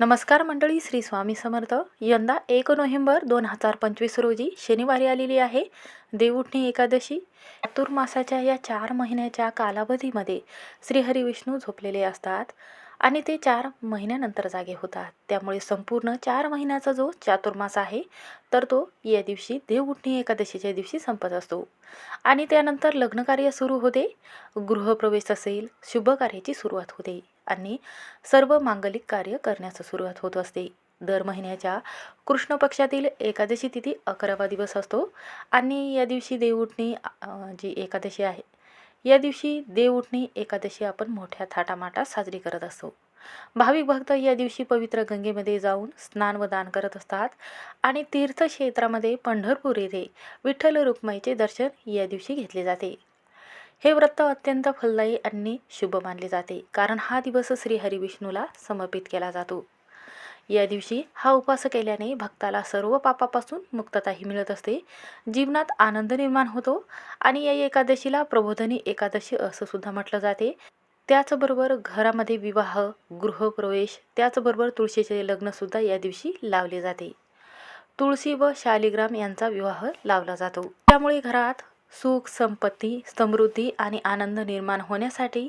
नमस्कार मंडळी श्री स्वामी समर्थ. यंदा एक नोव्हेंबर दोन हजार पंचवीस रोजी शनिवारी आलेली आहे देवउठणी एकादशी. चातुर्मासाच्या या चार महिन्याच्या कालावधीमध्ये श्रीहरी विष्णू झोपलेले असतात. आणि ते चार महिन्यानंतर जागे होतात त्यामुळे संपूर्ण चार महिन्याचा जो चातुर्मास आहे तर तो या दिवशी देवउठणी एकादशीच्या दिवशी संपत असतो. आणि त्यानंतर लग्नकार्य सुरू होते. गृहप्रवेश असेल शुभ कार्याची सुरुवात होते आणि सर्व मांगलिक कार्य करण्यास सुरुवात होत असते. दर महिन्याच्या कृष्ण पक्षातील एकादशी तिथी अकरावा दिवस असतो आणि या दिवशी देवउठणी जी एकादशी आहे या दिवशी देवउठणी एकादशी आपण मोठ्या थाटामाटात साजरी करत असतो. भाविक भक्त या दिवशी पवित्र गंगेमध्ये जाऊन स्नान व दान करत असतात आणि तीर्थक्षेत्रामध्ये पंढरपूर येथे विठ्ठल रुक्माईचे दर्शन या दिवशी घेतले जाते. हे व्रत अत्यंत फलदायी आणि शुभ मानले जाते कारण हा दिवस श्री हरिविष्णूला समर्पित केला जातो. या दिवशी हा उपवास केल्याने भक्ताला सर्व पापापासून मुक्तताही मिळत असते. जीवनात आनंद निर्माण होतो आणि या एकादशीला प्रबोधनी एकादशी असं सुद्धा म्हटलं जाते. त्याचबरोबर घरामध्ये विवाह गृहप्रवेश त्याचबरोबर तुळशीचे लग्नसुद्धा या दिवशी लावले जाते. तुळशी व शालिग्राम यांचा विवाह लावला जातो. त्यामुळे घरात सुख संपत्ती समृद्धी आणि आनंद निर्माण होण्यासाठी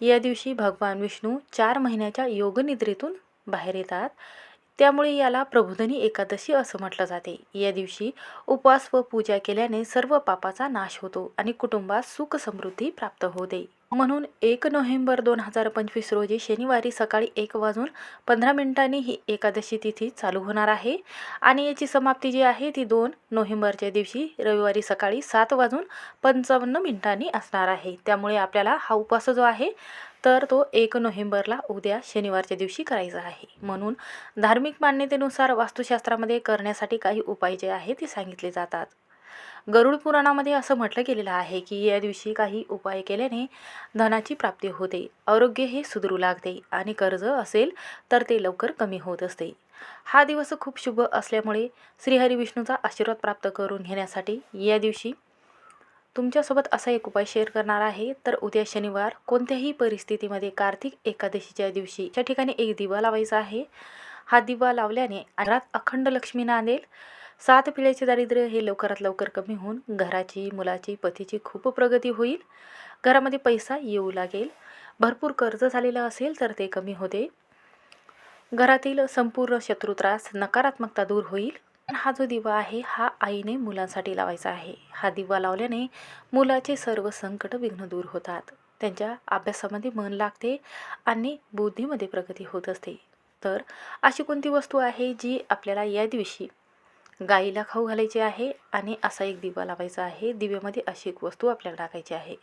या दिवशी भगवान विष्णू चार महिन्याच्या योगनिद्रेतून बाहेर येतात. त्यामुळे याला प्रबोधनी एकादशी असं म्हटलं जाते. या दिवशी उपवास व पूजा केल्याने सर्व पापाचा नाश होतो आणि कुटुंबात सुख समृद्धी प्राप्त होते. म्हणून एक नोव्हेंबर दोन हजार पंचवीस रोजी शनिवारी सकाळी एक वाजून पंधरा मिनिटांनी ही एकादशी तिथी चालू होणार आहे. आणि याची समाप्ती जी आहे ती दोन नोव्हेंबरच्या दिवशी रविवारी सकाळी सात वाजून पंचावन्न मिनिटांनी असणार आहे. त्यामुळे आपल्याला हा उपवास जो आहे तर तो एक नोव्हेंबरला उद्या शनिवारच्या दिवशी करायचा आहे. म्हणून धार्मिक मान्यतेनुसार वास्तुशास्त्रामध्ये करण्यासाठी काही उपाय जे आहे ते सांगितले जातात. गरुड पुराणामध्ये असं म्हटलं गेलेलं आहे की या दिवशी काही उपाय केल्याने धनाची प्राप्ती होते आरोग्य हे सुधरू लागते आणि कर्ज असेल तर ते लवकर कमी होत असते. हा दिवस खूप शुभ असल्यामुळे श्रीहरी विष्णूचा आशीर्वाद प्राप्त करून घेण्यासाठी या दिवशी तुमच्यासोबत असा एक उपाय शेअर करणार आहे. तर उद्या शनिवार कोणत्याही परिस्थितीमध्ये कार्तिक एकादशीच्या दिवशी त्या ठिकाणी एक दिवा लावायचा आहे हा दिवा लावल्याने घरात अखंड लक्ष्मी नांदेल. सात पिढ्याचे दारिद्र्य हे लवकरात लवकर कमी होऊन घराची मुलाची पतीची खूप प्रगती होईल. घरामध्ये पैसा येऊ लागेल. भरपूर कर्ज झालेलं असेल तर ते कमी होते. घरातील संपूर्ण शत्रुत्रास नकारात्मकता दूर होईल. हा जो दिवा आहे हा आईने मुलांसाठी लावायचा आहे. हा दिवा लावल्याने मुलाचे सर्व संकट विघ्न दूर होतात. त्यांच्या अभ्यासामध्ये मन लागते आणि बुद्धीमध्ये प्रगती होत असते. तर अशी कोणती वस्तू आहे जी आपल्याला या दिवशी गाईला खाऊ घालायची आहे आणि असा एक दिवा लावायचा आहे? दिव्यामध्ये अशी एक वस्तू आपल्याला टाकायची आहे.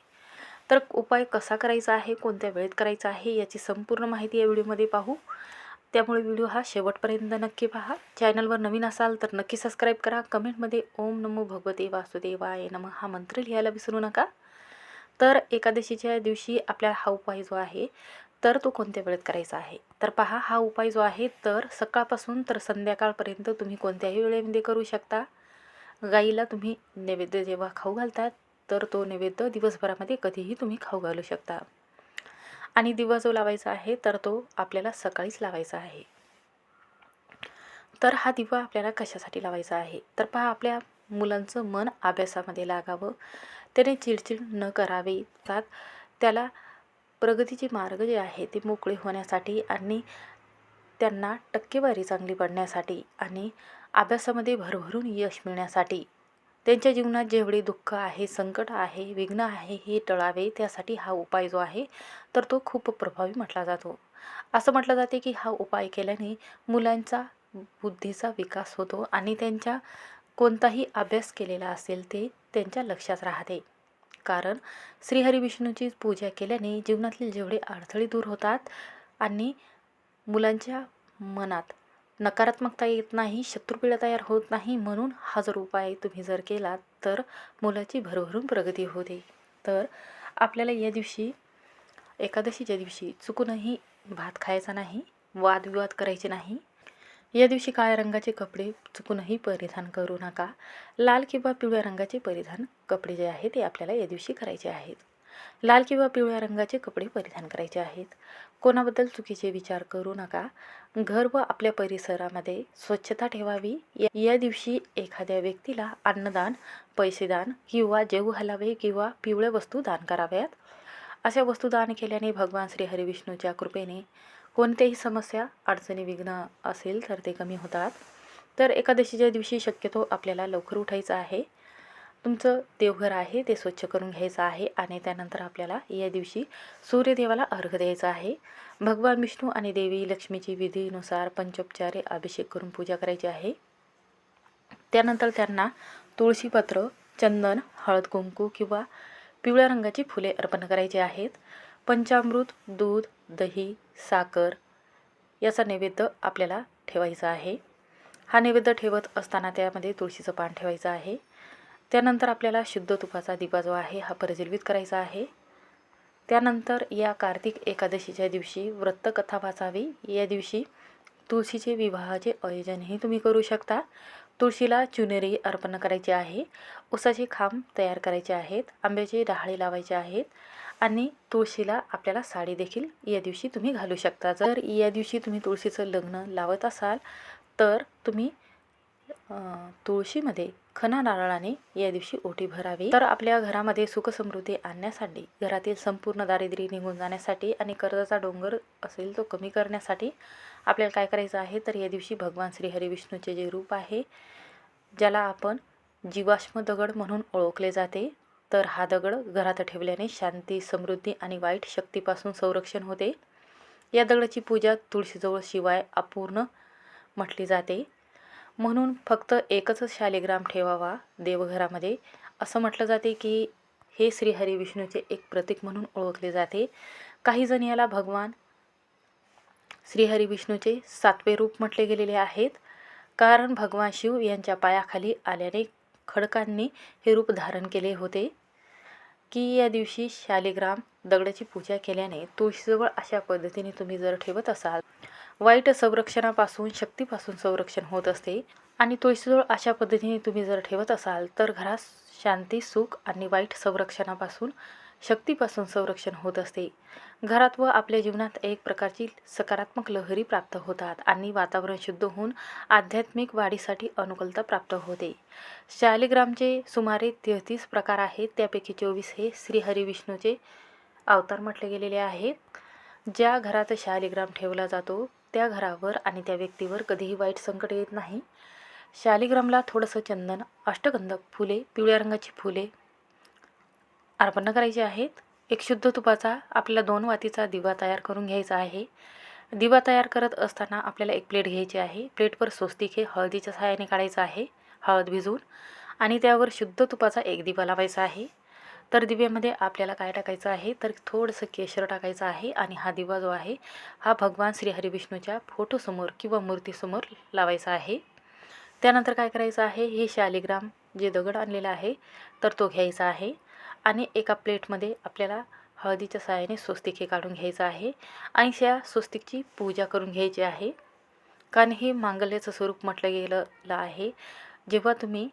तर उपाय कसा करायचा आहे? कोणत्या वेळेत करायचा आहे? याची संपूर्ण माहिती या व्हिडिओमध्ये पाहू. त्यामुळे व्हिडिओ हा शेवटपर्यंत नक्की पहा. चॅनलवर नवीन असाल तर नक्की सबस्क्राईब करा. कमेंटमध्ये ओम नमो भगवते वासुदेवाय नम हा मंत्र लिहायला विसरू नका. तर एकादशीच्या दिवशी आपल्याला हा उपाय जो आहे तर तो कोणत्या वेळेत करायचा आहे? तर पहा हा उपाय जो आहे तर सकाळपासून तर संध्याकाळपर्यंत तुम्ही कोणत्याही वेळेमध्ये करू शकता. गाईला तुम्ही नैवेद्य जेव्हा खाऊ घालतात तर तो नैवेद्य दिवसभरामध्ये कधीही तुम्ही खाऊ घालू शकता. आणि दिवा जो लावायचा आहे तर तो आपल्याला सकाळीच लावायचा आहे. तर हा दिवा आपल्याला कशासाठी लावायचा आहे? तर पहा आपल्या मुलांचं मन अभ्यासामध्ये लागावं. त्याने चिडचिड न करावे त्यात त्याला प्रगतीचे मार्ग जे आहे ते मोकळे होण्यासाठी आणि त्यांना टक्केवारी चांगली पडण्यासाठी आणि अभ्यासामध्ये भरभरून यश मिळण्यासाठी त्यांच्या जीवनात जेवढे दुःख आहे संकट आहे विघ्न आहे हे टळावे त्यासाठी हा उपाय जो आहे तर तो खूप प्रभावी म्हटला जातो. असं म्हटलं जाते की हा उपाय केल्याने मुलांचा बुद्धीचा विकास होतो आणि त्यांच्या कोणताही अभ्यास केलेला असेल ते त्यांच्या लक्षात राहते. कारण श्रीहरी विष्णूची पूजा केल्याने जीवनातील जेवढे अडथळे दूर होतात आणि मुलांच्या मनात नकारात्मकता येत नाही शत्रुपीडा तयार होत नाही म्हणून हा जर उपाय तुम्ही जर केलात तर मुलाची भरभरून प्रगती होते. तर आपल्याला या दिवशी एकादशीच्या दिवशी चुकूनही भात खायचा नाही वादविवाद करायचे नाही. या दिवशी काळ्या रंगाचे कपडे चुकूनही परिधान करू नका. लाल किंवा पिवळ्या रंगाचे परिधान कपडे जे आहे ते आपल्याला या दिवशी करायचे आहेत. लाल किंवा पिवळ्या रंगाचे कपडे परिधान करायचे आहेत. कोणाबद्दल चुकीचे विचार करू नका. घर व आपल्या परिसरामध्ये स्वच्छता ठेवावी. या- दिवशी एखाद्या व्यक्तीला अन्नदान पैसेदान किंवा जेऊ हलावे किंवा पिवळ्या वस्तू दान कराव्यात. अशा वस्तू दान केल्याने भगवान श्री हरिविष्णूच्या कृपेने कोणत्याही समस्या अडचणी विघ्न असेल तर ते कमी होतात. तर एकादशीच्या दिवशी शक्यतो आपल्याला लवकर उठायचं आहे. तुमचं देवघर आहे ते स्वच्छ करून घ्यायचं आहे आणि त्यानंतर आपल्याला या दिवशी सूर्यदेवाला अर्घ द्यायचा आहे. भगवान विष्णू आणि देवी लक्ष्मीची विधीनुसार पंचोपचारे अभिषेक करून पूजा करायची आहे. त्यानंतर त्यांना तुळशीपत्र चंदन हळद कुंकू किंवा पिवळ्या रंगाची फुले अर्पण करायची आहेत. पंचामृत दूध दही साखर याचा नैवेद्य आपल्याला ठेवायचा आहे. हा नैवेद्य ठेवत असताना त्यामध्ये तुळशीचं पान ठेवायचं आहे. त्यानंतर आपल्याला शुद्ध तुपाचा दिवा जो आहे हा प्रज्वलित करायचा आहे. त्यानंतर या कार्तिक एकादशीच्या दिवशी व्रतकथा वाचावी. या दिवशी तुळशीचे विवाहाचे आयोजनही तुम्ही करू शकता. तुळशीला चुनेरी अर्पण करायची आहे. उसाचे खांब तयार करायचे आहेत. आंब्याचे डहाळे लावायचे आहेत. आणि तुळशीला आपल्याला साडी देखील या दिवशी तुम्ही घालू शकता. जर या दिवशी तुम्ही तुळशीचं लग्न लावत असाल तर तुम्ही तुळशीमध्ये खना नारळाने या दिवशी ओटी भरावी. तर आपल्या घरामध्ये सुखसमृद्धी आणण्यासाठी घरातील संपूर्ण दारिद्र्य निघून जाण्यासाठी आणि कर्जाचा डोंगर असेल तो कमी करण्यासाठी आपल्याला काय करायचं आहे? तर या दिवशी भगवान श्री विष्णूचे जे रूप आहे ज्याला आपण जीवाश्म दगड म्हणून ओळखले जाते तर हा दगड घरात ठेवल्याने शांती समृद्धी आणि वाईट शक्तीपासून संरक्षण होते. या दगडाची पूजा तुळशीजवळ शिवाय अपूर्ण म्हटली जाते. म्हणून फक्त एकच शालिग्राम ठेवावा देवघरामध्ये. असं म्हटलं जाते की हे श्रीहरी विष्णूचे एक प्रतीक म्हणून ओळखले जाते. काही जण याला भगवान श्रीहरी विष्णूचे सातवे रूप म्हटले गेलेले आहेत. कारण भगवान शिव यांच्या पायाखाली आल्याने खडकांनी हे रूप धारण केले होते. की या दिवशी शालिग्राम दगडाची पूजा केल्याने तुळशीजवळ अशा पद्धतीने तुम्ही जर ठेवत असाल वाईट संरक्षणापासून शक्तीपासून संरक्षण होत असते. आणि तुळशीजवळ अशा पद्धतीने तुम्ही जर ठेवत असाल तर घरात शांती सुख आणि वाईट संरक्षणापासून शक्तीपासून संरक्षण होत असते. घरात व आपल्या जीवनात एक प्रकारची सकारात्मक लहरी प्राप्त होतात आणि वातावरण शुद्ध होऊन आध्यात्मिक वाढीसाठी अनुकूलता प्राप्त होते. शालिग्रामचे सुमारे तेहतीस प्रकार आहेत. त्यापैकी चोवीस हे श्रीहरी विष्णूचे अवतार म्हटले गेलेले आहेत ज्या घरात शालिग्राम ठेवला जातो त्या घरावर आणि त्या व्यक्तीवर कधीही वाईट संकट येत नाही. शालिग्रामला थोडंसं चंदन अष्टगंधक फुले पिवळ्या रंगाची फुले अर्पण करायची आहेत. एक शुद्ध तुपाचा आपल्याला दोन वातीचा दिवा तयार करून घ्यायचा आहे. दिवा तयार करत असताना आपल्याला एक प्लेट घ्यायची आहे. प्लेटवर स्वस्तिक हे हळदीच्या सहाय्याने काढायचं आहे. हळद भिजवून आणि त्यावर शुद्ध तुपाचा एक दिवा लावायचा आहे. तर दिव्यामध्ये आपल्याला काय टाकायचं आहे? तर थोडंसं केशर टाकायचं आहे आणि हा दिवा जो आहे हा भगवान श्री हरिविष्णूच्या फोटोसमोर किंवा मूर्तीसमोर लावायचा आहे. त्यानंतर काय करायचं आहे? हे शालिग्राम जे दगड आणलेला आहे तर तो घ्यायचा आहे आणि एका प्लेटमध्ये आपल्याला हळदीच्या सहाय्याने स्वस्तिक हे काढून घ्यायचं आहे आणि त्या स्वस्तिकची पूजा करून घ्यायची आहे. कारण हे मांगल्याचं स्वरूप म्हटलं गेलेलं आहे. जेव्हा तुम्ही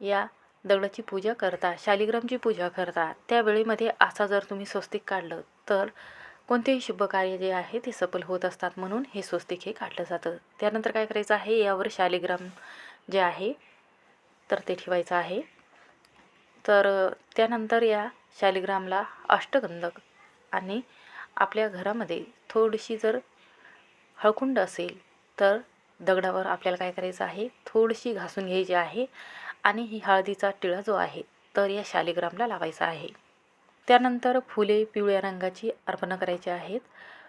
या दगडाची पूजा करता शालिग्रामची पूजा करता त्यावेळेमध्ये असा जर तुम्ही स्वस्तिक काढलं तर कोणतेही शुभ कार्य जे आहे ते सफल होत असतात म्हणून हे स्वस्तिक हे काढलं जातं. त्यानंतर काय करायचं आहे? यावर शालिग्राम जे आहे तर ते ठेवायचं आहे. तर त्यानंतर या शालिग्रामला अष्टगंधक आणि आपल्या घरामध्ये थोडीशी जर हळकुंड असेल तर दगडावर आपल्याला काय करायचं आहे? थोडीशी घासून घ्यायची आहे. आणि ही हळदीचा टिळा जो आहे तर या शालिग्रामला लावायचा आहे. त्यानंतर फुले पिवळ्या रंगाची अर्पण करायची आहेत.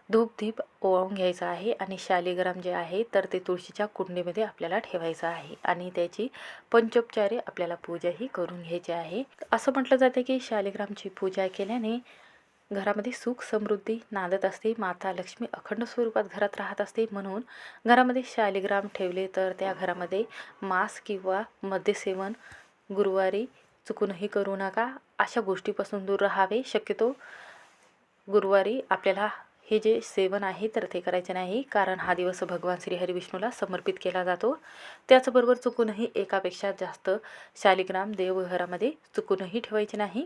धूप धीप ओवाळून घ्यायचा आहे आणि शालिग्राम जे आहे तर ते तुळशीच्या कुंडीमध्ये आपल्याला ठेवायचं आहे आणि त्याची पंचोपचारे आपल्याला पूजाही करून घ्यायची आहे. असं म्हटलं जाते की शालिग्रामची पूजा केल्याने घरामध्ये सुख समृद्धी नांदत असते माता लक्ष्मी अखंड स्वरूपात घरात राहत असते. म्हणून घरामध्ये शालिग्राम ठेवले तर त्या घरामध्ये मांस किंवा मद्यसेवन गुरुवारी चुकूनही करू नका. अशा गोष्टीपासून दूर राहावे. शक्यतो गुरुवारी आपल्याला हे जे सेवन आहे तर ते करायचे नाही कारण हा दिवस भगवान श्री हरिविष्णूला समर्पित केला जातो. त्याचबरोबर चुकूनही एकापेक्षा जास्त शालिग्राम देवघरामध्ये चुकूनही ठेवायचे नाही.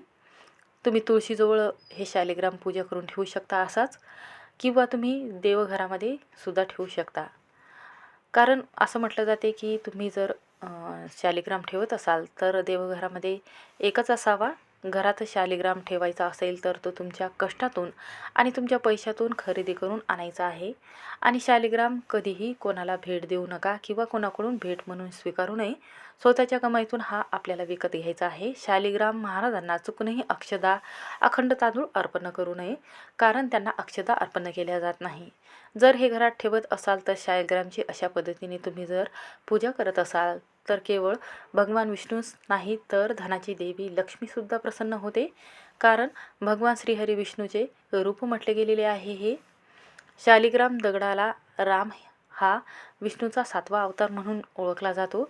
तुम्ही तुळशीजवळ हे शालिग्राम पूजा करून ठेवू शकता असाच किंवा तुम्ही देवघरामध्ये सुद्धा ठेवू शकता. कारण असं म्हटलं जाते की तुम्ही जर शालिग्राम ठेवत असाल तर देवघरामध्ये एकच असावा घरात शालिग्राम ठेवायचा असेल तर तो तुमच्या कष्टातून आणि तुमच्या पैशातून खरेदी करून आणायचा आहे. आणि शालिग्राम कधीही कोणाला भेट देऊ नका किंवा कोणाकडून भेट म्हणून स्वीकारू नये. स्वतःच्या कमाईतून हा आपल्याला विकत घ्यायचा आहे. शालिग्राम महाराजांना चुकूनही अक्षदा अखंड तांदूळ अर्पण करू नये कारण त्यांना अक्षदा अर्पण केल्या जात नाही. जर हे घरात ठेवत असाल तर शालिग्रामची अशा पद्धतीने तुम्ही जर पूजा करत असाल तर केवळ भगवान विष्णूच नाही तर धनाची देवी लक्ष्मीसुद्धा प्रसन्न होते. कारण भगवान श्रीहरी विष्णूचे रूप म्हटले गेलेले आहे हे. शालिग्राम दगडाला राम हा विष्णूचा सातवा अवतार म्हणून ओळखला जातो.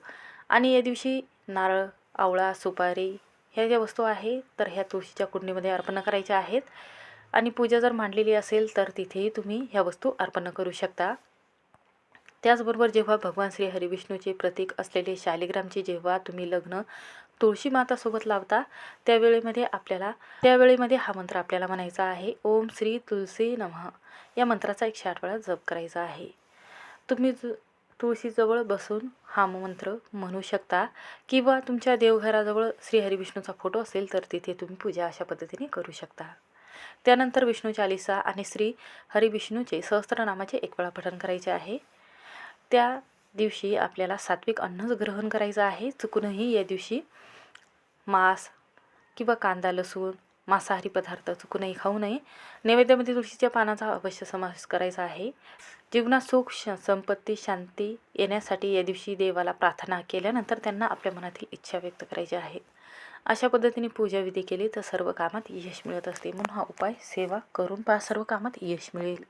आणि या दिवशी नारळ आवळा सुपारी ह्या ज्या वस्तू आहे तर ह्या तुळशीच्या कुंडीमध्ये अर्पण करायच्या आहेत. आणि पूजा जर मांडलेली असेल तर तिथेही तुम्ही ह्या वस्तू अर्पण करू शकता. त्याचबरोबर जेव्हा भगवान श्री हरिविष्णूचे प्रतीक असलेले शालिग्रामचे जेव्हा तुम्ही लग्न तुळशी मातासोबत लावता त्यावेळेमध्ये आपल्याला त्यावेळेमध्ये हा मंत्र आपल्याला म्हणायचा आहे ओम श्री तुलसी नमः. या मंत्राचा एकशे आठ वेळा जप करायचा आहे. तुम्ही तुळशीजवळ बसून हा मंत्र म्हणू शकता किंवा तुमच्या देवघराजवळ श्री हरिविष्णूचा फोटो असेल तर तिथे तुम्ही पूजा अशा पद्धतीने करू शकता. त्यानंतर विष्णू चालिसा आणि श्री हरिविष्णूचे सहस्त्रनामाचे एक वेळा पठण करायचे आहे. त्या दिवशी आपल्याला सात्विक अन्नच ग्रहण करायचं आहे. चुकूनही या दिवशी मांस किंवा कांदा लसूण मांसाहारी पदार्थ चुकूनही खाऊ नये. नैवेद्यामध्ये तुळशीच्या पानाचा अवश्य समावेश करायचा आहे. जीवनात सुख श संपत्ती शांती येण्यासाठी या दिवशी देवाला प्रार्थना केल्यानंतर त्यांना आपल्या मनातील इच्छा व्यक्त करायची आहे. अशा पद्धतीने पूजाविधी केली तर सर्व कामात यश मिळत असते. म्हणून हा उपाय सेवा करून पहा. सर्व कामात यश मिळेल.